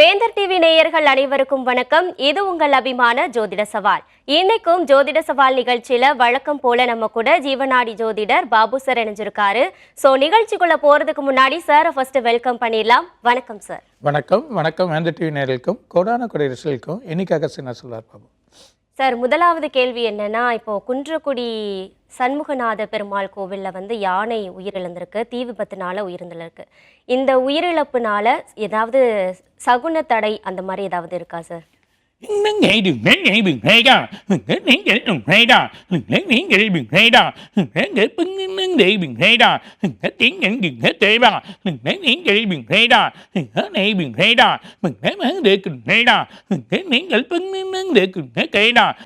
வேந்தர் டிவி நேயர்கள் அனைவருக்கும் வணக்கம். இது உங்கள் அபிமான ஜோதிட சவால். இன்னைக்கும் ஜோதிட சவால் நிகழ்ச்சியில வழக்கம் போல நம்ம கூட ஜீவநாடி ஜோதிடர் பாபு சார் இணைஞ்சிருக்காரு. ஸோ நிகழ்ச்சிக்குள்ள போறதுக்கு முன்னாடி சார் ஃபர்ஸ்ட் வெல்கம் பண்ணிடலாம். வணக்கம் சார் வணக்கம். வணக்கம் வேந்தர் டிவி நேயர்களுக்கும் கோடான கொடை ரிசல்க்கும் என்னைக்காக சின்ன சொல்லார் பாபு. சார் முதலாவது கேள்வி என்னன்னா இப்போ குன்றக்குடி சண்முகநாத பெருமாள் கோவிலில் வந்து யானை உயிரிழந்திருக்கு தீ விபத்துனால உயிரிழந்திருக்கு. இந்த உயிரிழப்புனால ஏதாவது சகுன தடை அந்த மாதிரி ஏதாவது இருக்கா சார்? நீங்கள் நீங்கள் நீங்கள் நெய்விங் நீங்கள்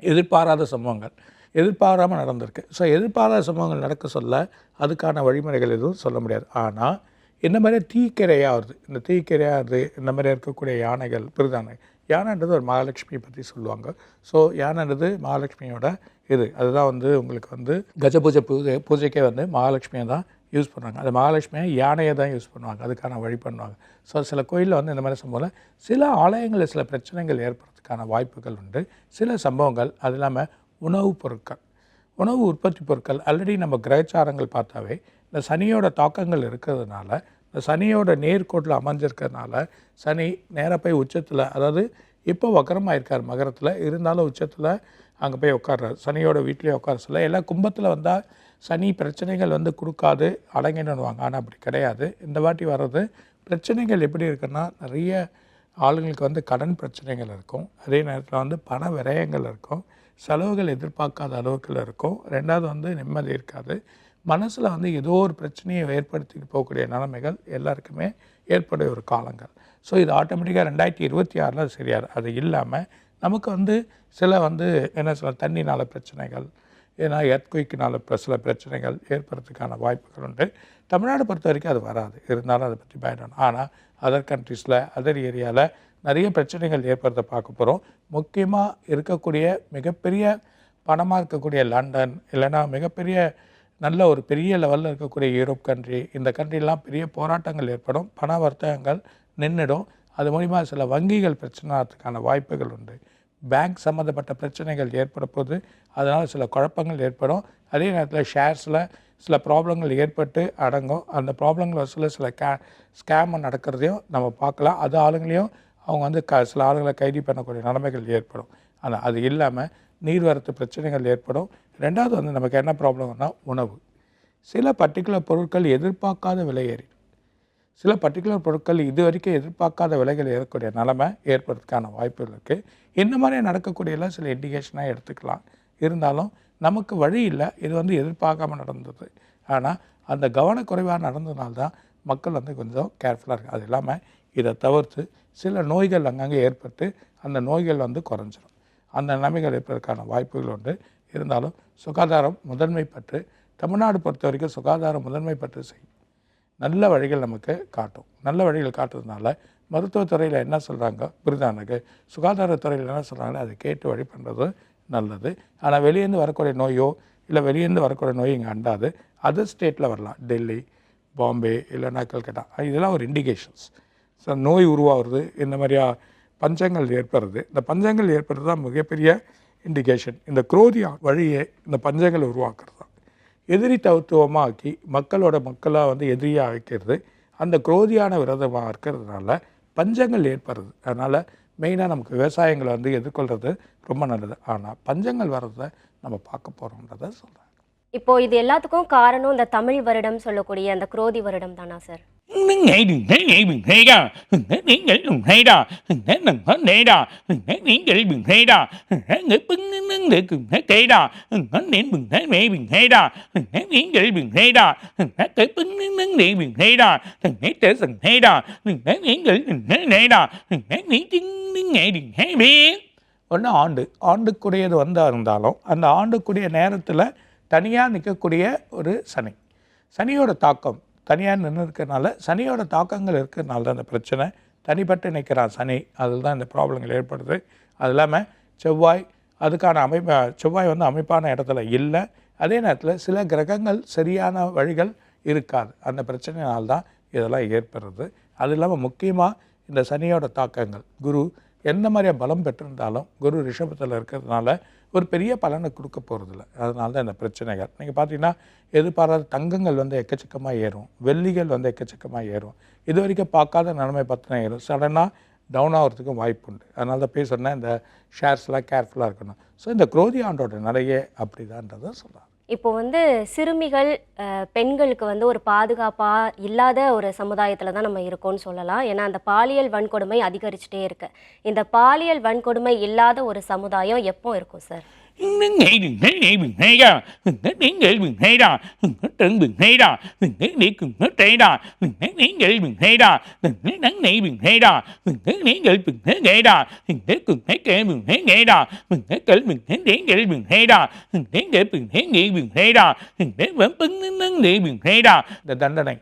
எதிர்பாராத சம்பவங்கள் எதிர்பாராமல் நடந்திருக்கு. ஸோ எதிர்பாராத சம்பவங்கள் நடக்க சொல்ல அதுக்கான வழிமுறைகள் எதுவும் சொல்ல முடியாது. ஆனால் இந்த மாதிரி தீக்கிரையாகுது இந்த தீக்கிரையாகுது இந்த மாதிரி இருக்கக்கூடிய யானைகள் பிரிதானை யானைன்றது ஒரு மகாலட்சுமியை பற்றி சொல்லுவாங்க. ஸோ யானைன்றது மகாலட்சுமியோட இது. அதுதான் வந்து உங்களுக்கு வந்து கஜபூஜை பூஜை பூஜைக்கே வந்து மகாலட்சுமியை தான் யூஸ் பண்ணுவாங்க. அது மகாலட்சுமியை யானையை தான் யூஸ் பண்ணுவாங்க. அதுக்கான வழி பண்ணுவாங்க. ஸோ சில கோயிலில் வந்து இந்த மாதிரி சம்பவம் சில ஆலயங்களில் சில பிரச்சனைகள் ஏற்படுறதுக்கான வாய்ப்புகள் உண்டு. சில சம்பவங்கள் அது இல்லாமல் உணவுப் பொருட்கள். உணவு உற்பத்தி பொருட்கள். ஆல்ரெடி நம்ம கிரகச்சாரங்கள் பார்த்தாவே இந்த சனியோட தாக்கங்கள் இருக்கிறதுனால சனியோட நேர்கோட்டில் அமைஞ்சிருக்கிறதுனால சனி நேராக போய் உச்சத்தில் அதாவது இப்போ வக்கரமாக இருக்கார் மகரத்தில் இருந்தாலும் உச்சத்தில் அங்கே போய் உட்கார்றாரு. சனியோட வீட்லேயே உட்கார சொல்ல எல்லாம் கும்பத்தில் வந்தால் சனி பிரச்சனைகள் வந்து கொடுக்காது அடங்கிடுவாங்க ஆனால் அப்படி கிடையாது. இந்த வாட்டி வர்றது பிரச்சனைகள் எப்படி இருக்குன்னா நிறைய ஆளுங்களுக்கு வந்து கடன் பிரச்சனைகள் இருக்கும். அதே நேரத்தில் வந்து பண விரயங்கள் இருக்கும். செலவுகள் எதிர்பார்க்காத அளவுக்குள்ள இருக்கும். ரெண்டாவது வந்து நிம்மதி இருக்காது. மனசில் வந்து ஏதோ ஒரு பிரச்சனையை ஏற்படுத்தி போகக்கூடிய நிலைமைகள் எல்லாருக்குமே ஏற்படைய ஒரு காலங்கள். ஸோ இது ஆட்டோமேட்டிக்காக ரெண்டாயிரத்தி இருபத்தி ஆறில் சரியாது அது இல்லாமல் நமக்கு வந்து சில வந்து என்ன சொல்ல தண்ணினால பிரச்சனைகள் ஏன்னா எர்த்குயிக்கினால சில பிரச்சனைகள் ஏற்படுறதுக்கான வாய்ப்புகள் உண்டு. தமிழ்நாடு பொறுத்த வரைக்கும் அது வராது. இருந்தாலும் அதை பற்றி பயப்படணும் ஆனால் அதர் கண்ட்ரீஸில் அதர் ஏரியாவில் நிறைய பிரச்சனைகள் ஏற்படுத்த பார்க்க போகிறோம் முக்கியமாக இருக்கக்கூடிய மிகப்பெரிய பணமாக இருக்கக்கூடிய லண்டன் இல்லைன்னா மிகப்பெரிய நல்ல ஒரு பெரிய லெவலில் இருக்கக்கூடிய யூரோப் கண்ட்ரி இந்த கண்ட்ரிலாம் பெரிய போராட்டங்கள் ஏற்படும் பண வர்த்தகங்கள் நின்றுடும் அது மூலிமா சில வங்கிகள் பிரச்சனைக்கான வாய்ப்புகள் உண்டு. பேங்க் சம்மந்தப்பட்ட பிரச்சனைகள் ஏற்பட போது அதனால் சில குழப்பங்கள் ஏற்படும். அதே நேரத்தில் ஷேர்ஸில் சில ப்ராப்ளங்கள் ஏற்பட்டு அடங்கும். அந்த ப்ராப்ளங்கள் வசூலில் சில கே ஸ்கேம் நடக்கிறதையும் நம்ம பார்க்கலாம். அது ஆளுங்களையும் அவங்க வந்து க சில ஆளுங்களை கைது பண்ணக்கூடிய நிலைமைகள் ஏற்படும். ஆனால் அது இல்லாமல் நீர்வரத்து பிரச்சனைகள் ஏற்படும். ரெண்டாவது வந்து நமக்கு என்ன ப்ராப்ளம்னா உணவு. சில பர்டிகுலர் பொருட்கள் எதிர்பார்க்காத விலை ஏறி சில பர்டிகுலர் பொருட்கள் இது வரைக்கும் எதிர்பார்க்காத விலைகள் ஏறக்கூடிய நிலைமை ஏற்படுறதுக்கான வாய்ப்புகள் இருக்குது இந்த மாதிரி நடக்கக்கூடியலாம் சில இண்டிகேஷனாக எடுத்துக்கலாம். இருந்தாலும் நமக்கு வழி இல்லை. இது வந்து எதிர்பார்க்காம நடந்தது. ஆனால் அந்த கவனக்குறைவாக நடந்ததுனால்தான் மக்கள் வந்து கொஞ்சம் கேர்ஃபுல்லாக இருக்குது அது இல்லாமல் இதை தவிர்த்து சில நோய்கள் அங்கங்கே ஏற்பட்டு அந்த நோய்கள் வந்து குறைஞ்சிரும். அந்த நிலைமைகள் இருப்பதற்கான வாய்ப்புகள் உண்டு. இருந்தாலும் சுகாதாரம் முதன்மை பற்று. தமிழ்நாடு பொறுத்த வரைக்கும் சுகாதாரம் முதன்மை பற்று செய்யும் நல்ல வழிகள் நமக்கு காட்டும். நல்ல வழிகள் காட்டுறதுனால மருத்துவத்துறையில் என்ன சொல்கிறாங்க பிரிதானுக்கு சுகாதாரத்துறையில் என்ன சொல்கிறாங்களோ அதை கேட்டு வழி பண்ணுறது நல்லது. ஆனால் வெளியேருந்து வரக்கூடிய நோயோ இல்லை வெளியேருந்து வரக்கூடிய நோய் இங்கே அண்டாது. அதர் ஸ்டேட்டில் வரலாம். டெல்லி பாம்பே இல்லைன்னா கல்கட்டா இதெல்லாம் ஒரு இண்டிகேஷன்ஸ் ஸோ நோய் உருவாகிறது இந்த மாதிரியா பஞ்சங்கள் ஏற்படுறது. இந்த பஞ்சங்கள் ஏற்படுறது தான் மிகப்பெரிய இண்டிகேஷன் இந்த குரோதியா வழியே இந்த பஞ்சங்களை உருவாக்குறது தான். எதிரி தத்துவமாக ஆக்கி மக்களோட மக்களாக வந்து எதிரியாக வைக்கிறது அந்த குரோதியான விரதமாக இருக்கிறதுனால பஞ்சங்கள் ஏற்படுறது அதனால் மெயினாக நமக்கு விவசாயங்களை வந்து எதிர்கொள்கிறது ரொம்ப நல்லது. ஆனால் பஞ்சங்கள் வர்றதை நம்ம பார்க்க போகிறோன்றதை சொல்கிறேன் இப்போ இது எல்லாத்துக்கும் காரணம் இந்த தமிழ் வருடம் சொல்லக்கூடிய அந்த குரோதி வருடம் தானா சார்? நீங்கள் ஒன்று ஆண்டு ஆண்டுக்குரியது வந்தால் இருந்தாலும் அந்த ஆண்டுக்குரிய நேரத்தில் தனியாக நிற்கக்கூடிய ஒரு சனி. சனியோட தாக்கம் தனியாக நின்று இருக்கிறனால சனியோட தாக்கங்கள் இருக்கிறதுனால தான் இந்த பிரச்சனை. தனிப்பட்டு நிற்கிறான் சனி அதில் தான் இந்த ப்ராப்ளங்கள் ஏற்படுது. அது இல்லாமல் செவ்வாய் அதுக்கான அமைப்பு செவ்வாய் வந்து அமைப்பான இடத்துல இல்லை. அதே நேரத்தில் சில கிரகங்கள் சரியான வழிகள் இருக்காது. அந்த பிரச்சனையினால்தான் இதெல்லாம் ஏற்படுறது. அது இல்லாமல் முக்கியமாக இந்த சனியோட தாக்கங்கள். குரு எந்த மாதிரியா பலம் பெற்றிருந்தாலும் குரு ரிஷபத்தில் இருக்கிறதுனால ஒரு பெரிய பலனை கொடுக்க போகிறதில்ல அதனால தான் இந்த பிரச்சனைகள். நீங்கள் பார்த்தீங்கன்னா எதிர்பாராத தங்கங்கள் வந்து எக்கச்சக்கமாக ஏறும். வெள்ளிகள் வந்து எக்கச்சக்கமாக ஏறும். இது வரைக்கும் பார்க்காத நிலைமை பற்றின ஏறும். சடனாக டவுன் ஆகிறதுக்கும் வாய்ப்பு உண்டு. அதனால தான் பேசுகிறேன்னா இந்த ஷேர்ஸ்லாம் கேர்ஃபுல்லாக இருக்கணும். ஸோ இந்த குரோதி ஆண்டோட நிறைய அப்படிதான்றதை சொல்கிறாங்க இப்போ வந்து சிறுமிகள் பெண்களுக்கு வந்து ஒரு பாதுகாப்பாக இல்லாத ஒரு சமுதாயத்தில் தான் நம்ம இருக்கோம்னு சொல்லலாம். ஏன்னா அந்த பாலியல் வன்கொடுமை அதிகரிச்சுட்டே இருக்கு. இந்த பாலியல் வன்கொடுமை இல்லாத ஒரு சமுதாயம் எப்போ இருக்கும் sir? Ngày đừng thấy nghĩ đừng thấy ra đừng thấy nghĩ đừng thấy ra đừng thấy tưởng đừng thấy ra đừng thấy nghĩ cùng nó chạy ra đừng thấy nghĩ ngày đừng thấy ra đừng thấy đắng nghĩ đừng thấy ra đừng thấy nghĩ ngày đừng thấy nghĩ ra đừng thấy cùng thấy kể đừng thấy nghĩ ra đừng thấy kể đừng thấy đến nghĩ đừng thấy ra đừng thấy kể đừng thấy nghĩ đừng thấy ra đừng thấy vẫn bưng nắng nghĩ đừng thấy ra இந்த தண்டனை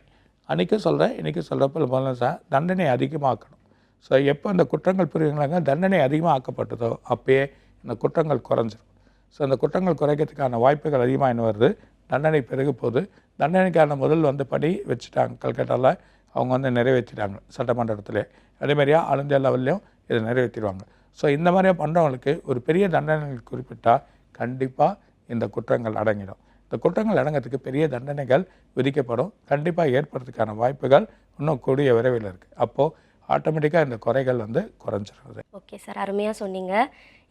அன்றைக்கும் சொல்கிறேன் இன்றைக்கும் சொல்கிறப்ப முதல்ல sir தண்டனை அதிகமாக்கணும் so எப்போ அந்த குற்றங்கள் புரியுங்களாங்க தண்டனை அதிகமாக ஆக்கப்பட்டதோ அப்பயே இந்த குற்றங்கள் குறைஞ்சிரும் ஸோ அந்த குற்றங்கள் குறைக்கிறதுக்கான வாய்ப்புகள் அதிகமாக என்ன வருது. தண்டனை பெருக போது தண்டனைக்கான முதல் வந்து படி வச்சுட்டாங்க கல்கட்டாவில் அவங்க வந்து நிறைவேற்றிட்டாங்க சட்டமன்றத்திலே. அதே மாதிரியா ஆல் இந்தியா லெவல்லையும் இதை நிறைவேற்றிடுவாங்க. ஸோ இந்த மாதிரியாக பண்ணுறவங்களுக்கு ஒரு பெரிய தண்டனைகள் குறிப்பிட்டால் கண்டிப்பாக இந்த குற்றங்கள் அடங்கிடும். இந்த குற்றங்கள் அடங்கிறதுக்கு பெரிய தண்டனைகள் விதிக்கப்படும். கண்டிப்பாக ஏற்படுறதுக்கான வாய்ப்புகள் இன்னும் கூடிய விரைவில் இருக்குது அப்போது ஆட்டோமேட்டிக்காக இந்த குறைகள் வந்து குறைஞ்சிருது ஓகே சார் அருமையாக சொன்னீங்க.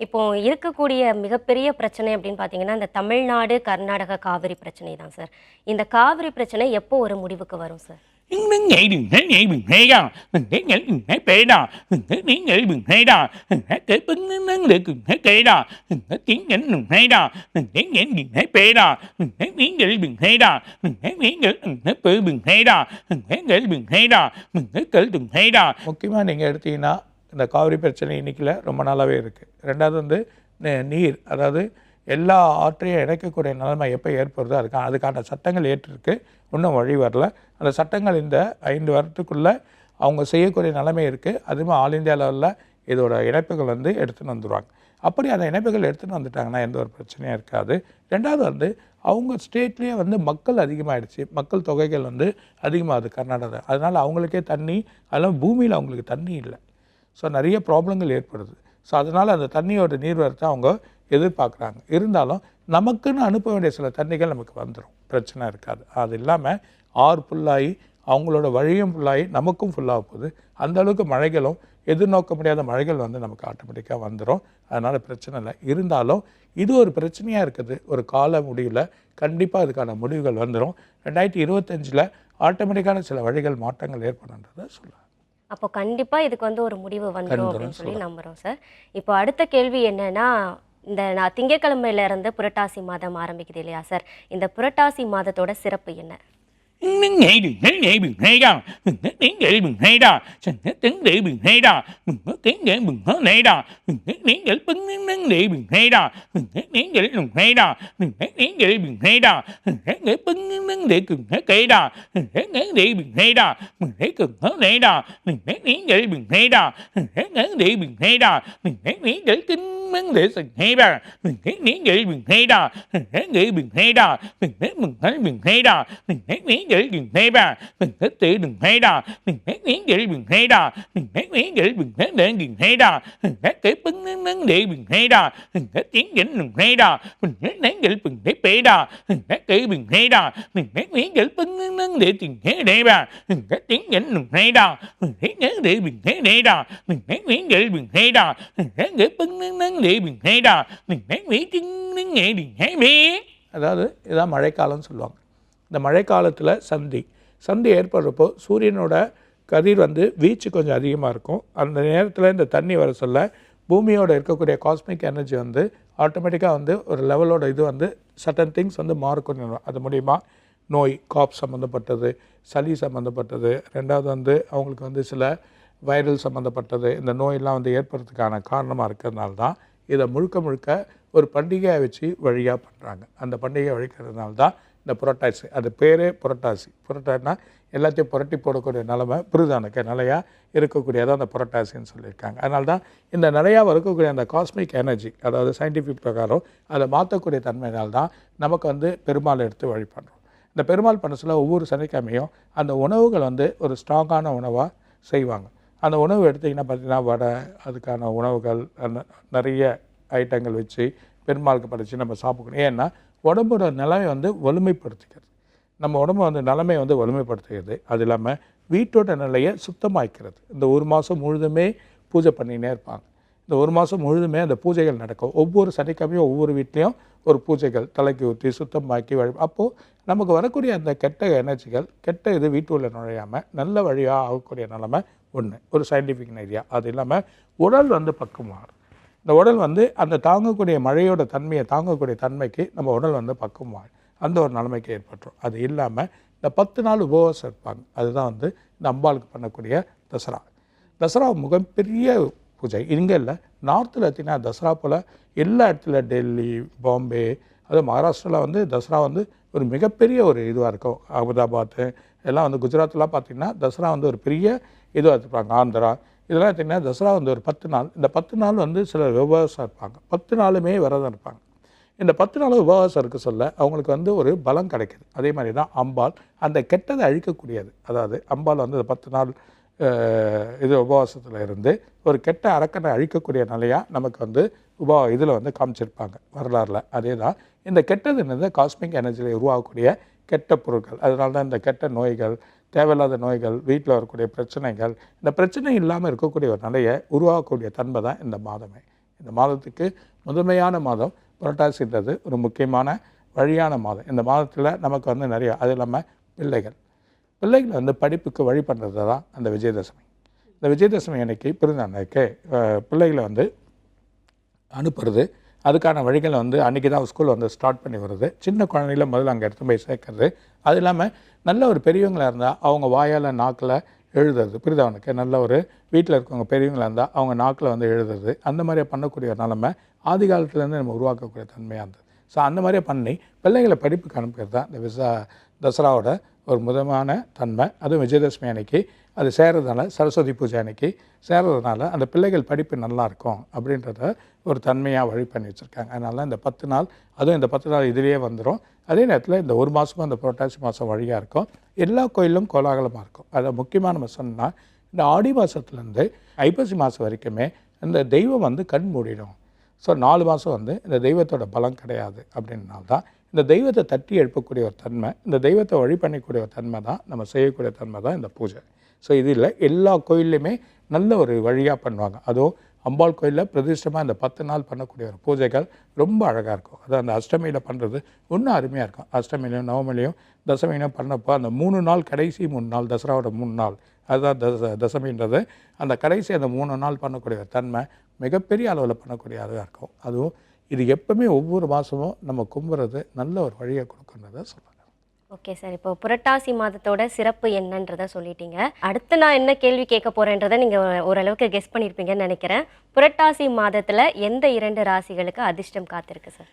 இப்போ இருக்கக்கூடிய மிகப்பெரிய பிரச்சனை அப்படின்னு பார்த்தீங்கன்னா இந்த தமிழ்நாடு கர்நாடக காவிரி பிரச்சனை தான் சார். இந்த காவிரி பிரச்சனை எப்போ ஒரு முடிவுக்கு வரும் sir? Đừng ngày đừng thấy ngày đừng thấy ra đừng thấy nhảy đừng thấy bể ra đừng thấy tiếng nhảy đừng thấy ra đừng thấy cái bưng nắng lệ đừng thấy kể ra đừng thấy tiếng nhảy đừng thấy ra đừng thấy nhảy đừng thấy bể ra đừng thấy tiếng nhảy đừng thấy ra đừng thấy tiếng nhảy đừng thấy bể đừng thấy ra đừng thấy nhảy đừng thấy ra đừng thấy cỡ đừng thấy ra முக்கியமாக நீங்கள் எடுத்தீங்கன்னா இந்த காவிரி பிரச்சனை இன்னைக்குல ரொம்ப நாளாகவே இருக்குது ரெண்டாவது வந்து நீர் அதாவது எல்லா ஆற்றையும் இணைக்கக்கூடிய நிலைமை எப்போ ஏற்படுதோ அதுக்கான அதுக்கான சட்டங்கள் ஏற்றிருக்கு. இன்னும் வழி வரல. அந்த சட்டங்கள் இந்த ஐந்து வருடத்துக்குள்ளே அவங்க செய்யக்கூடிய நிலைமை இருக்குது அதுவும் ஆல் இந்தியா லெவலில் இதோட இணைப்புகள் வந்து எடுத்துன்னு வந்துடுவாங்க அப்படி அந்த இணைப்புகள் எடுத்துன்னு வந்துட்டாங்கன்னா எந்த ஒரு பிரச்சனையும் இருக்காது. ரெண்டாவது வந்து அவங்க ஸ்டேட்லேயே வந்து மக்கள் அதிகமாகிடுச்சு மக்கள் தொகைகள் வந்து அதிகமாகுது கர்நாடகா. அதனால் அவங்களுக்கே தண்ணி அதெல்லாம் பூமியில் அவங்களுக்கு தண்ணி இல்லை. ஸோ நிறைய ப்ராப்ளங்கள் ஏற்படுது. ஸோ அதனால் அந்த தண்ணியோட நீர்வரத்தை அவங்க எதிர்பார்க்குறாங்க. இருந்தாலும் நமக்குன்னு அனுப்ப வேண்டிய சில தண்ணிகள் நமக்கு வந்துடும் பிரச்சனை இருக்காது. அது இல்லாமல் ஆறு ஃபுல்லாகி அவங்களோட வழியும் ஃபுல்லாகி நமக்கும் ஃபுல்லாக போகுது. அந்த அளவுக்கு மழைகளும் எதிர்நோக்க முடியாத மழைகள் வந்து நமக்கு ஆட்டோமேட்டிக்காக வந்துடும் அதனால் பிரச்சனை இல்லை. இருந்தாலும் இது ஒரு பிரச்சனையாக இருக்குது. ஒரு கால முடிவில் கண்டிப்பாக அதுக்கான முடிவுகள் வந்துடும் ரெண்டாயிரத்தி இருபத்தஞ்சில் ஆட்டோமேட்டிக்கான சில வழிகள் மாற்றங்கள் ஏற்படுன்றதை சொல்லலாம் அப்போ கண்டிப்பாக இதுக்கு வந்து ஒரு முடிவு வந்துடும் அப்படின்னு சொல்லி நம்புகிறோம் சார். இப்போ அடுத்த கேள்வி என்னன்னா இந்த நான் திங்கட்கிழமையில இருந்து புரட்டாசி மாதம் ஆரம்பிக்குது இல்லையா சார்? இந்த புரட்டாசி மாதத்தோட சிறப்பு என்ன? நீங்கள் mến để sừng hay đó mình thấy nghĩ vậy mình hay đó mình thấy nghĩ mình hay đó mình thấy mình thấy mình hay đó mình thấy nghĩ vậy mình hay đó mình thấy tự đừng hay đó mình thấy nghĩ vậy mình hay đó mình thấy nghĩ vậy mình thấy để mình hay đó mình thấy kể bứng nến nến để mình hay đó mình thấy chiến dĩnh mình hay đó mình thấy nén vậy mình thấy bể đó mình thấy kể mình hay đó mình thấy nghĩ vậy bứng nến nến để tiền thế để bà mình thấy chiến dĩnh mình hay đó mình thấy nhớ để mình thấy để đó mình thấy nghĩ vậy mình hay đó mình thấy kể bứng nến nến để đừng thấy ra đừng அதாவது இதான் மழைக்காலம்னு சொல்லுவாங்க. இந்த மழைக்காலத்தில் சந்தி. சந்தி ஏற்படுறப்போ சூரியனோட கதிர் வந்து வீச்சு கொஞ்சம் அதிகமாக இருக்கும். அந்த நேரத்தில் இந்த தண்ணி வர சொல்ல பூமியோட இருக்கக்கூடிய காஸ்மிக் எனர்ஜி வந்து ஆட்டோமேட்டிக்காக வந்து ஒரு லெவலோட இது வந்து சட்டன் திங்ஸ் வந்து மாறக்கூடிய அது மூலிமா நோய் காப் சம்மந்தப்பட்டது சளி சம்மந்தப்பட்டது ரெண்டாவது வந்து அவங்களுக்கு வந்து சில வைரல் சம்மந்தப்பட்டது இந்த நோயெல்லாம் வந்து ஏற்படுறதுக்கான காரணமாக இருக்கிறதுனால தான் இதை முழுக்க முழுக்க ஒரு பண்டிகையை வச்சு வழியாக பண்ணுறாங்க அந்த பண்டிகையை வழிக்கிறதுனால தான் இந்த புரட்டாசி அது பேரே புரட்டாசி. புரட்டானா எல்லாத்தையும் புரட்டி போடக்கூடிய நிலமை புரிதானுக்கு நிலையாக இருக்கக்கூடியதான் அந்த புரட்டாசின்னு சொல்லியிருக்காங்க. அதனால தான் இந்த நிறையா இருக்கக்கூடிய அந்த காஸ்மிக் எனர்ஜி அதாவது சயின்டிஃபிக் பிரகாரம் அதை மாற்றக்கூடிய தன்மையினால் தான் நமக்கு வந்து பெருமாள் எடுத்து வழி பண்ணுறோம் இந்த பெருமாள் பண்ணசில் ஒவ்வொரு சனிக்கிழமையும் அந்த உணவுகள் வந்து ஒரு ஸ்ட்ராங்கான உணவாக செய்வாங்க. அந்த உணவு எடுத்திங்கன்னா பார்த்திங்கன்னா வடை அதுக்கான உணவுகள் அந்த நிறைய ஐட்டங்கள் வச்சு பெருமாளுக்கு படைச்சு நம்ம சாப்பிடணும். ஏன்னா உடம்போட நிலைமை வந்து வலிமைப்படுத்துகிறது. நம்ம உடம்பு வந்து நிலைமை வந்து வலிமைப்படுத்துகிறது. அது இல்லாமல் வீட்டோட நிலையை சுத்தமாக்கிறது. இந்த ஒரு மாதம் முழுதுமே பூஜை பண்ணினே இருப்பாங்க. இந்த ஒரு மாதம் முழுதுமே அந்த பூஜைகள் நடக்கும். ஒவ்வொரு சனிக்கிழமையும் ஒவ்வொரு வீட்லேயும் ஒரு பூஜைகள். தலைக்கு ஊற்றி சுத்தமாக்கி வழி அப்போது நமக்கு வரக்கூடிய அந்த கெட்ட எனர்ஜிகள் கெட்ட இது வீட்டுக்குள்ளே நுழையாமல் நல்ல வழியாக ஆகக்கூடிய நிலைமை ஒன்று ஒரு சயின்டிஃபிக் ஐடியா அது இல்லாமல் உடல் வந்து பக்குமாறும் இந்த உடல் வந்து அந்த தாங்கக்கூடிய மழையோட தன்மையை தாங்கக்கூடிய தன்மைக்கு நம்ம உடல் வந்து பக்குமாறும் அந்த ஒரு நிலைமைக்கு ஏற்பட்டுரும். அது இல்லாமல் இந்த பத்து நாள் உபவாசம் இருப்பாங்க. அதுதான் வந்து இந்த அம்பாளுக்கு பண்ணக்கூடிய தசரா. தசரா மிகப்பெரிய பூஜை. இங்கே இல்லை நார்த்தில் எடுத்திங்கன்னா தசரா போல் எல்லா இடத்துல டெல்லி பாம்பே அதுவும் மகாராஷ்டிராவில் வந்து தசரா வந்து ஒரு மிகப்பெரிய ஒரு இதுவாக இருக்கும். அகமதாபாத்து எல்லாம் வந்து குஜராத்லாம் பார்த்திங்கன்னா தசரா வந்து ஒரு பெரிய இதுவாக இருப்பாங்க ஆந்திரா. இதெல்லாம் எடுத்திங்கன்னா தசரா வந்து ஒரு பத்து நாள். இந்த பத்து நாள் வந்து சில உபவாசம் இருப்பாங்க. பத்து நாளுமே விரதம் இருப்பாங்க. இந்த பத்து நாள் உபவாசம் இருக்க சொல்ல அவங்களுக்கு வந்து ஒரு பலம் கிடைக்கிது. அதே மாதிரி தான் அம்பாள். அந்த கெட்டதை அழிக்கக்கூடியது. அதாவது அம்பாள் வந்து இந்த பத்து நாள் இது உபவாசத்தில் இருந்து ஒரு கெட்ட அரக்கனை அழிக்கக்கூடிய நிலையாக நமக்கு வந்து உபா இதில் வந்து காமிச்சிருப்பாங்க. வரலாறில் அதே தான் இந்த கெட்டது என்னது? காஸ்மிக் எனர்ஜியில் உருவாகக்கூடிய கெட்ட பொருட்கள். அதனால தான் இந்த கெட்ட நோய்கள் தேவையில்லாத நோய்கள் வீட்டில் வரக்கூடிய பிரச்சனைகள் இந்த பிரச்சனை இல்லாமல் இருக்கக்கூடிய ஒரு நிலையை உருவாக்கக்கூடிய தன்மை தான் இந்த மாதமே. இந்த மாதத்துக்கு முதன்மையான மாதம் புரட்டாசின்றது ஒரு முக்கியமான வழியான மாதம். இந்த மாதத்தில் நமக்கு வந்து நிறைய அது இல்லாமல் பிள்ளைகள். பிள்ளைகளை வந்து படிப்புக்கு வழி பண்ணுறது தான் அந்த விஜயதசமி. இந்த விஜயதசமி அன்னைக்கு பிறந்த அன்னைக்கு பிள்ளைகளை வந்து அனுப்புறது அதுக்கான வழிகளை வந்து அன்றைக்கி தான் ஸ்கூல் வந்து ஸ்டார்ட் பண்ணி வருது. சின்ன குழந்தைகள முதல்ல அங்கே எடுத்து போய் சேர்க்கறது. அது இல்லாமல் நல்ல ஒரு பெரியவங்களாக இருந்தால் அவங்க வாயால் நாக்கில் எழுதுறது. புரியுதா அவனுக்கு நல்ல ஒரு வீட்டில் இருக்கவங்க பெரியவங்களாக இருந்தால் அவங்க நாக்கில் வந்து எழுதுறது. அந்த மாதிரியே பண்ணக்கூடிய ஒரு நிலமை ஆதி காலத்துலேருந்து நம்ம உருவாக்கக்கூடிய தன்மையாக இருந்தது. ஸோ அந்த மாதிரியே பண்ணி பிள்ளைகளை படிப்புக்கு அனுப்புகிறது தான் இந்த விசா தசராவோட ஒரு முதமான தன்மை. அதுவும் விஜயதசமி அன்னைக்கு அது சேர்றதுனால சரஸ்வதி பூஜை அன்னைக்கு சேர்றதுனால அந்த பிள்ளைகள் படிப்பு நல்லாயிருக்கும் அப்படின்றத ஒரு தன்மையாக வழி பண்ணி வச்சுருக்காங்க. அதனால் இந்த பத்து நாள் அதுவும் இந்த பத்து நாள் இதுலேயே வந்துடும். அதே நேரத்தில் இந்த ஒரு மாதமும் அந்த புரட்டாசி மாதம் வழியாக இருக்கும். எல்லா கோயிலும் கோலாகலமாக இருக்கும். அதை முக்கியமாக நம்ம சொன்னால் இந்த ஆடி மாதத்துலேருந்து ஐப்பசி மாதம் வரைக்குமே இந்த தெய்வம் வந்து கண் மூடிடும். ஸோ நாலு மாதம் வந்து இந்த தெய்வத்தோட பலம் கிடையாது அப்படின்னால தான் இந்த தெய்வத்தை தட்டி எழுப்பக்கூடிய ஒரு தன்மை இந்த தெய்வத்தை வழி பண்ணக்கூடிய ஒரு தன்மை தான் நம்ம செய்யக்கூடிய தன்மை தான் இந்த பூஜை. ஸோ இது இல்லை. எல்லா கோயில்லையுமே நல்ல ஒரு வழியாக பண்ணுவாங்க. அதுவும் அம்பாள் கோயிலில் பிரதிஷ்டமாக அந்த பத்து நாள் பண்ணக்கூடிய ஒரு பூஜைகள் ரொம்ப அழகாக இருக்கும். அது அந்த அஷ்டமியில் பண்ணுறது இன்னும் அருமையாக இருக்கும். அஷ்டமிலையும் நவமிலையும் தசமிலையும் பண்ணப்போ அந்த மூணு நாள் கடைசி மூணு நாள் தசராவோட மூணு நாள் அதுதான் தச தசமின்றது. அந்த கடைசி அந்த மூணு நாள் பண்ணக்கூடிய ஒரு தன்மை மிகப்பெரிய அளவில் பண்ணக்கூடிய இருக்கும். அதுவும் இது எப்பவுமே ஒவ்வொரு மாதமும் நம்ம கும்புறது நல்ல ஒரு வழியை கொடுக்குன்றதை சொல்லலாம் ஓகே சார் இப்போ புரட்டாசி மாதத்தோட சிறப்பு என்னன்றதை சொல்லிட்டீங்க. அடுத்து நான் என்ன கேள்வி கேட்க போறேன்றதை நீங்க ஓரளவுக்கு கெஸ் பண்ணியிருப்பீங்கன்னு நினைக்கிறேன். புரட்டாசி மாதத்துல எந்த இரண்டு ராசிகளுக்கு அதிர்ஷ்டம் காத்திருக்கு சார்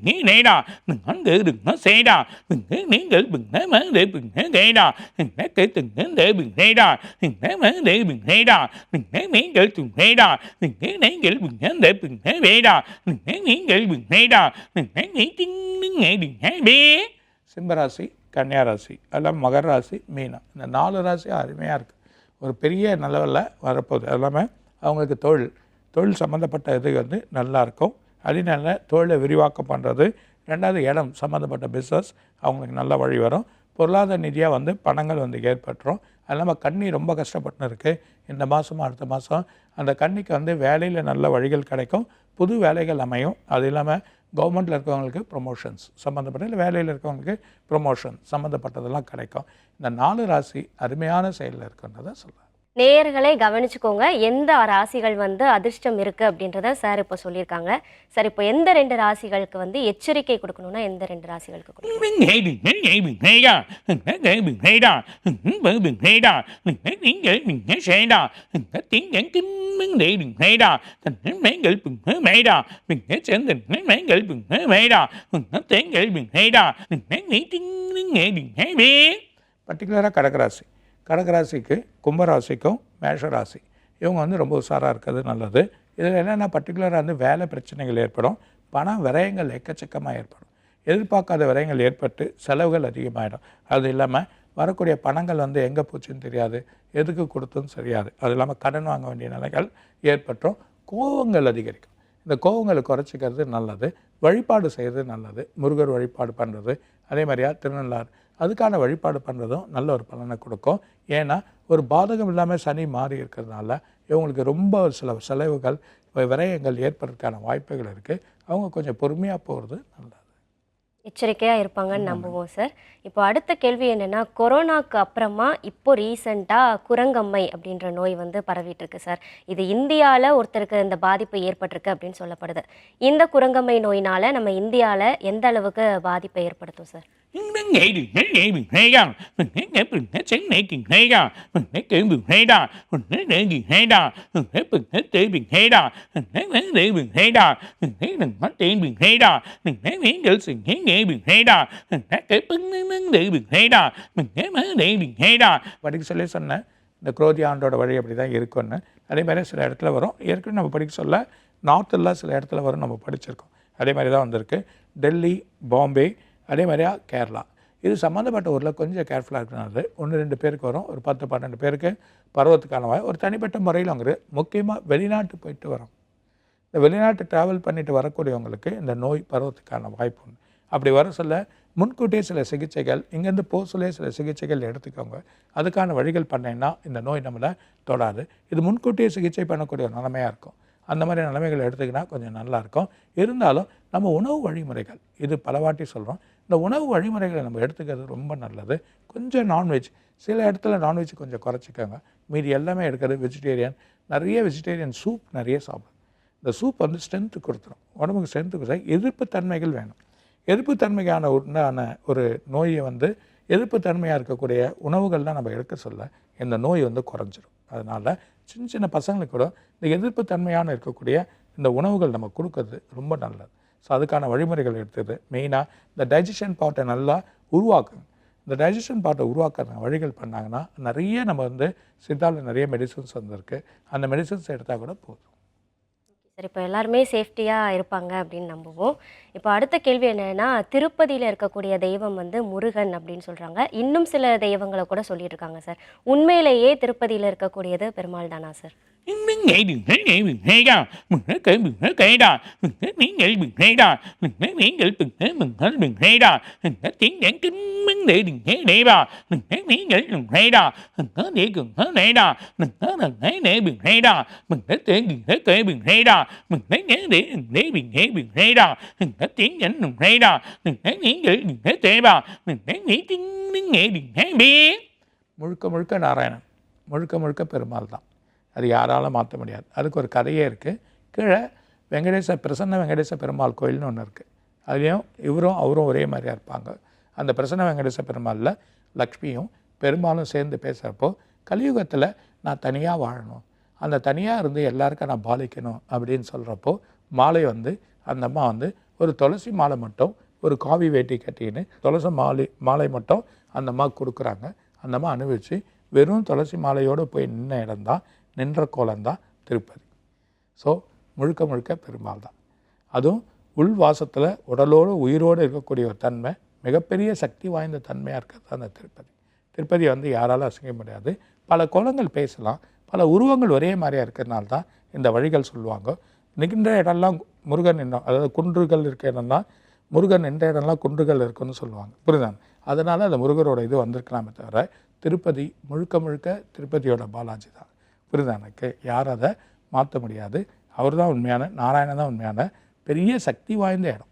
நீங்கள் നിങ്ങൾ നിങ്ങൾ സേരാ നിങ്ങൾ നിങ്ങൾ നിങ്ങൾ മേരെ നിങ്ങൾ കേരാ നിങ്ങൾക്ക് തിങ്ങേ ബിങ്ങേരാ നിങ്ങൾ മേരെ ബിങ്ങേരാ നിങ്ങൾ നിങ്ങൾ തുങ്ങേരാ നിങ്ങൾ നിങ്ങൾ ബിങ്ങേ ബിങ്ങേ വേരാ നിങ്ങൾ നിങ്ങൾ ബിങ്ങേരാ നിങ്ങൾ നീ തിങ്ങേ ബിങ്ങേ വേ சிம்மராசி கன்னியாராசி அதெல்லாம் மகர ராசி மீனம் இந்த நாலு ராசி அருமையாக இருக்குது ஒரு பெரிய நிலவில் வரப்போகுது எல்லாமே அவங்களுக்கு தொழில் தொழில் சம்மந்தப்பட்ட இது வந்து நல்லாயிருக்கும் அதனால தொழிலை விரிவாக்கம் பண்ணுறது ரெண்டாவது இடம் சம்மந்தப்பட்ட பிஸ்னஸ் அவங்களுக்கு நல்ல வழி வரும். பொருளாதார நிதியாக வந்து பணங்கள் வந்து ஏற்பட்டுரும். அது இல்லாமல் கண்ணி ரொம்ப கஷ்டப்பட்டு இருக்குது இந்த மாதமும் அடுத்த மாதம் அந்த கண்ணிக்கு வந்து வேலையில் நல்ல வழிகள் கிடைக்கும். புது வேலைகள் அமையும். அது இல்லாமல் கவர்மெண்ட்டில் இருக்கிறவங்களுக்கு ப்ரொமோஷன்ஸ் சம்மந்தப்பட்ட இல்லை வேலையில் இருக்கிறவங்களுக்கு ப்ரொமோஷன் சம்மந்தப்பட்டதெல்லாம் கிடைக்கும். இந்த நாலு ராசி அருமையான செயலில் இருக்குன்றதை சொல்லலாம் நேயர்களை கவனிச்சுக்கோங்க எந்த ராசிகள் வந்து அதிர்ஷ்டம் இருக்கு அப்படின்றத சார் இப்போ சொல்லியிருக்காங்க சார் இப்போ எந்த ரெண்டு ராசிகளுக்கு வந்து எச்சரிக்கை கொடுக்கணும்னா எந்த ரெண்டு ராசிகளுக்கு பர்டிகுலராக கடகராசி கடகராசிக்கு கும்பராசிக்கும் மேஷராசி. இவங்க வந்து ரொம்ப உஷாராக இருக்கிறது நல்லது. இதில் என்னென்னா பர்டிகுலராக வந்து வேலை பிரச்சனைகள் ஏற்படும். பணம் விரயங்கள் எக்கச்சக்கமாக ஏற்படும். எதிர்பார்க்காத விரயங்கள் ஏற்பட்டு செலவுகள் அதிகமாகிடும் அது இல்லாமல் வரக்கூடிய பணங்கள் வந்து எங்கே போச்சுன்னு தெரியாது. எதுக்கு கொடுத்துன்னு தெரியாது அது இல்லாமல் கடன் வாங்க வேண்டிய நிலைகள் ஏற்பட்டும் கோவங்கள் அதிகரிக்கும். இந்த கோவங்களை குறைச்சிக்கிறது நல்லது. வழிபாடு செய்கிறது நல்லது. முருகர் வழிபாடு பண்ணுறது அதே மாதிரியா திருநள்ளார் அதுக்கான வழிபாடு பண்ணுறதும் நல்ல ஒரு பலனை கொடுக்கும். ஏன்னா ஒரு பாதகம் இல்லாமல் சனி மாறி இருக்கிறதுனால இவங்களுக்கு ரொம்ப சில செலவுகள் விரயங்கள் ஏற்படுறதுக்கான வாய்ப்புகள் இருக்குது அவங்க கொஞ்சம் பொறுமையாக போகிறது நல்லது. எச்சரிக்கையாக இருப்பாங்கன்னு நம்புவோம் சார். இப்போ அடுத்த கேள்வி என்னென்னா கொரோனாக்கு அப்புறமா இப்போ ரீசண்டாக குரங்கம்மை அப்படின்ற நோய் வந்து பரவிட்டு இருக்கு சார். இது இந்தியாவில் ஒருத்தருக்கு இந்த பாதிப்பு ஏற்பட்டிருக்கு அப்படின்னு சொல்லப்படுது. இந்த குரங்கம்மை நோயினால் நம்ம இந்தியாவில் எந்த அளவுக்கு பாதிப்பை ஏற்படுத்தும் sir? Mình nghĩ được thế này mình hay ra mình thấy nghe mình thấy sáng nay mình hay ra mình thấy kiểu mình hay ra mình thấy để mình hay ra mình thấy mình thấy để mình hay ra mình thấy vấn đề mình hay ra mình thấy mình phát triển mình hay ra mình thấy miễn được sự thấy nghệ mình hay ra mình thấy cái vấn vấn đề mình hay ra mình thấy vấn đề mình hay ra và படிக்க சொல்லி சொன்னேன் இந்த குரோதி ஆண்டோட வழி அப்படி தான் இருக்கும்னு அதே மாதிரி சில இடத்துல வரும் ஏற்கனவே நம்ம படிக்க சொல்ல நார்த்தில் சில இடத்துல வரும் நம்ம படிச்சிருக்கோம் அதே மாதிரி தான் வந்திருக்கு டெல்லி பாம்பே அதே மாதிரியா கேரளா. இது சம்மந்தப்பட்ட ஊரில் கொஞ்சம் கேர்ஃபுல்லாக இருக்கிறது ஒன்று ரெண்டு பேருக்கு வரும். ஒரு பத்து பன்னெண்டு பேருக்கு பருவத்துக்கான வாய் ஒரு தனிப்பட்ட முறையில் அவங்க முக்கியமாக வெளிநாட்டு போயிட்டு வரோம். இந்த வெளிநாட்டு ட்ராவல் பண்ணிட்டு வரக்கூடியவங்களுக்கு இந்த நோய் பருவத்துக்கான வாய்ப்பு உண்டு. அப்படி வர சொல்ல முன்கூட்டியே சில சிகிச்சைகள் இங்கேருந்து போக சொல்லே சில சிகிச்சைகள் எடுத்துக்கோங்க. அதுக்கான வழிகள் பண்ணேன்னா இந்த நோய் நம்மளை தொடாது. இது முன்கூட்டியே சிகிச்சை பண்ணக்கூடிய ஒரு நிலைமையாக இருக்கும். அந்த மாதிரி நிலைமைகள் எடுத்துக்கினா கொஞ்சம் நல்லாயிருக்கும் இருந்தாலும் நம்ம உணவு வழிமுறைகள் இது பலவாட்டி சொல்கிறோம் இந்த உணவு வழிமுறைகளை நம்ம எடுத்துக்கிறது ரொம்ப நல்லது. கொஞ்சம் நான்வெஜ் சில இடத்துல நான்வெஜ் கொஞ்சம் குறைச்சிக்கோங்க. மீதி எல்லாமே எடுக்கிறது வெஜிடேரியன் நிறைய வெஜிடேரியன் சூப் நிறைய சாப்பிடும் இந்த சூப் வந்து ஸ்ட்ரென்த்து கொடுத்துரும். உடம்புக்கு ஸ்ட்ரென்த்து கொடுத்தா எதிர்ப்பு தன்மைகள் வேணும். எதிர்ப்பு தன்மைக்கான உண்டான ஒரு நோயை வந்து எதிர்ப்பு தன்மையாக இருக்கக்கூடிய உணவுகள்லாம் நம்ம எடுக்க சொல்ல இந்த நோய் வந்து குறைஞ்சிரும். அதனால் சின்ன சின்ன பசங்களுக்கு கூட இந்த எதிர்ப்பு தன்மையான இருக்கக்கூடிய இந்த உணவுகள் நம்ம கொடுக்கறது ரொம்ப நல்லது. ஸோ அதுக்கான வழிமுறைகள் எடுத்தது. மெயினாக இந்த டைஜஷன் பார்ட்டை நல்லா உருவாக்குங்க. இந்த டைஜஷன் பார்ட்டை உருவாக்குற வழிகள் பண்ணாங்கன்னா நிறைய நம்ம வந்து சித்தாவில் நிறைய மெடிசன்ஸ் வந்திருக்கு. அந்த மெடிசன்ஸ் எடுத்தால் கூட போதும். சரி இப்போ எல்லாருமே சேஃப்டியாக இருப்பாங்க அப்படின்னு நம்புவோம். இப்போ அடுத்த கேள்வி என்னென்னா திருப்பதியில் இருக்கக்கூடிய தெய்வம் வந்து முருகன் அப்படின்னு சொல்கிறாங்க இன்னும் சில தெய்வங்களை கூட சொல்லிட்டு இருக்காங்க சார் உண்மையிலேயே திருப்பதியில் இருக்கக்கூடியது பெருமாள் தானா sir Mình nghĩ được thế này mình hay đó mình thấy kể mình thấy kể đó mình thấy miễn nghĩ mình hay đó mình thấy miễn nghĩ mình thấy mình thấy mình hay đó mình thấy tiếng giảng kính vấn đề đừng thấy để ra mình thấy miễn nghĩ mình hay đó mình thấy để gần thấy để đó mình thấy là thấy để mình hay đó mình thấy tiếng đừng thấy kể mình hay đó mình thấy nhớ để đừng thấy mình hay mình hay đó mình thấy tiếng giảng mình hay đó mình thấy miễn nghĩ mình thấy tệ ra mình thấy nghĩ tiếng miễn nghĩ đừng thấy biết முழுக்க முழுக்க நாராயணன் முழுக்க முழுக்க பெருமாள் தான் அது யாராலும் மாற்ற முடியாது. அதுக்கு ஒரு கதையே இருக்குது கீழே வெங்கடேச பிரசன்ன வெங்கடேச பெருமாள் கோயில்னு ஒன்று இருக்குது அதுலேயும் இவரும் அவரும் ஒரே மாதிரியாக இருப்பாங்க. அந்த பிரசன்ன வெங்கடேச பெருமாளில் லக்ஷ்மியும் பெருமாளும் சேர்ந்து பேசுகிறப்போ கலியுகத்தில் நான் தனியாக வாழணும். அந்த தனியாக இருந்து எல்லாருக்கும் நான் பாலிக்கணும். அப்படின்னு சொல்கிறப்போ மாலை வந்து அந்த அம்மா வந்து ஒரு துளசி மாலை மட்டும் ஒரு காவி வேட்டி கட்டின்னு துளசி மாலை மாலை மட்டும் அந்த அம்மா கொடுக்குறாங்க. அந்த அம்மா அனுபவித்து வெறும் துளசி மாலையோடு போய் நின்ன இடம்தான் நின்ற கோலம்தான் திருப்பதி. ஸோ முழுக்க முழுக்க பெருமாள் தான். அதுவும் உள் வாசத்தில் உடலோடு உயிரோடு இருக்கக்கூடிய ஒரு தன்மை மிகப்பெரிய சக்தி வாய்ந்த தன்மையாக இருக்கிறது தான் அந்த திருப்பதி. திருப்பதி வந்து யாராலும் அசைக்க முடியாது. பல கோலங்கள் பேசலாம். பல உருவங்கள் ஒரே மாதிரியாக இருக்கிறனால தான் இந்த வழிகள் சொல்லுவாங்க. நின்ற இடம்லாம் முருகன் நின்றோம் அதாவது குன்றுகள் இருக்க இடம்லாம் முருகன் நின்ற இடம்லாம் குன்றுகள் இருக்குன்னு சொல்லுவாங்க. புரிதான் அதனால் அந்த முருகரோட இது வந்திருக்கலாமே தவிர திருப்பதி முழுக்க முழுக்க திருப்பதியோட பாலாஜி தான். புரியுதா எனக்கு? யாரும் அதை மாற்ற முடியாது. அவர் தான் உண்மையான நாராயணன் தான் உண்மையான பெரிய சக்தி வாய்ந்த இடம்.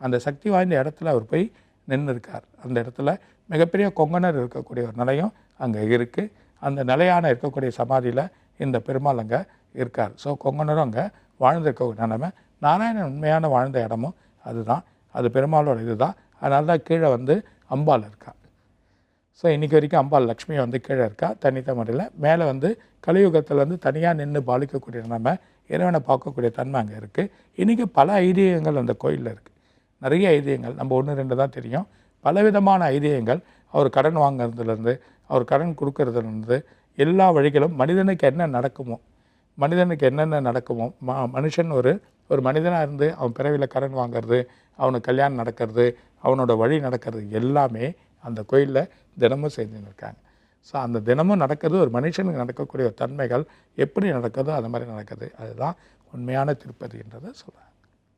அந்த சக்தி வாய்ந்த இடத்துல அவர் போய் நின்று இருக்கார் அந்த இடத்துல மிகப்பெரிய கொங்கனர் இருக்கக்கூடிய ஒரு நிலையம் அங்கே இருக்குது அந்த நிலையான இருக்கக்கூடிய சமாதியில் இந்த பெருமாள் அங்கே இருக்கார். ஸோ கொங்கனரும் அங்கே வாழ்ந்திருக்க நிலைமை. நாராயணன் உண்மையான வாழ்ந்த இடமும் அதுதான். அது பெருமாளோட இதுதான். அதனால தான் கீழே வந்து அம்பாள் இருக்கா. ஸோ இன்றைக்கி வரைக்கும் அம்பாள் லக்ஷ்மி வந்து கீழே இருக்கா? தனித்த முறையில். மேலே வந்து கலியுகத்தில் வந்து தனியாக நின்று பாலிக்கக்கூடிய நம்ம இறைவனை பார்க்கக்கூடிய தன்மை அங்கே இருக்குது இன்றைக்கி பல ஐதீகங்கள் அந்த கோயிலில் இருக்குது நிறைய ஐதீகங்கள் நம்ம ஒன்று ரெண்டு தான் தெரியும். பலவிதமான ஐதீகங்கள் அவர் கடன் வாங்குறதுலேருந்து அவர் கடன் கொடுக்கறதுலேருந்து எல்லா வழிகளும் மனிதனுக்கு என்ன நடக்குமோ மனிதனுக்கு என்னென்ன நடக்குமோ ம மனுஷன் ஒரு ஒரு மனிதனாக இருந்து அவன் பிறவியில் கடன் வாங்குறது அவனுக்கு கல்யாணம் நடக்கிறது அவனோட வழி நடக்கிறது எல்லாமே அந்த கோயிலில் தினமும் செஞ்சுன்னு இருக்காங்க ஸோ அந்த தினமும் நடக்கிறது ஒரு மனுஷனுக்கு நடக்கக்கூடிய ஒரு தன்மைகள் எப்படி நடக்குதோ அது மாதிரி நடக்குது. அதுதான் உண்மையான திருப்பதின்றதை சொல்கிறாங்க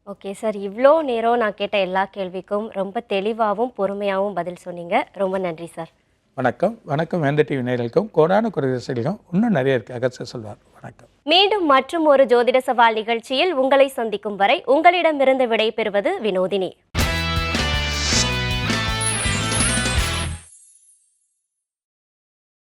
ஓகே சார். இவ்வளோ நேரம் நான் கேட்ட எல்லா கேள்விக்கும் ரொம்ப தெளிவாகவும் பொறுமையாகவும் பதில் சொன்னீங்க. ரொம்ப நன்றி சார். வணக்கம். வணக்கம் வேந்த டிவி நேயர்களுக்கும். கோடான குறை ரசிகர்களுக்கும் இன்னும் நிறைய இருக்குது அகற்ற சொல்வார். வணக்கம். மீண்டும் மற்றும் ஒரு ஜோதிட சவால் நிகழ்ச்சியில் உங்களை சந்திக்கும் வரை உங்களிடமிருந்து விடைபெறுவது வினோதினி.